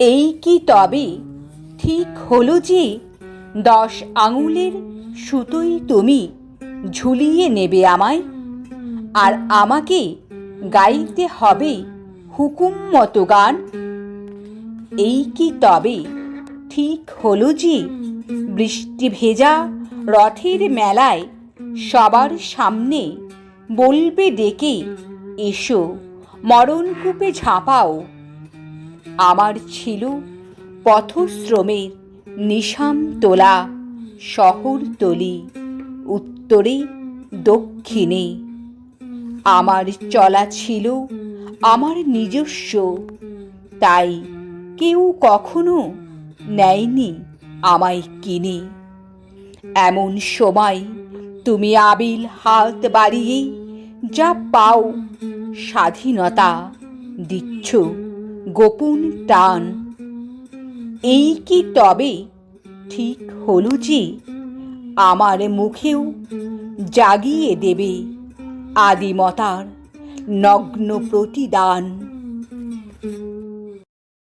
এই কি তবে ঠিক হলো যে দশ আঙুলের সুতোই তুমি ঝুলিয়ে নেবে আমায়। আর আমাকে গাইতে হবে হুকুম মতো গান। এই কি তবে ঠিক হলো যে বৃষ্টি ভেজা রথের মেলায় সবার সামনে বলবে ডেকে, এসো, মরণকূপে ঝাঁপাও আমার ছিল পথশ্রমের নিশাম তোলা শহরতলি উত্তরে, দক্ষিণে। আমার চলা ছিল আমার নিজস্ব, তাই কেউ কখনো নেয়নি আমায় কিনে। এমন সময় তুমি আবিল হাত বাড়িয়ে যা পাও স্বাধীনতা দিচ্ছ। গোপন টান। এই কি তবে? ঠিক হলু যে আমার মুখেও জাগিয়ে দেবে আদিমতার নগ্ন প্রতিদান।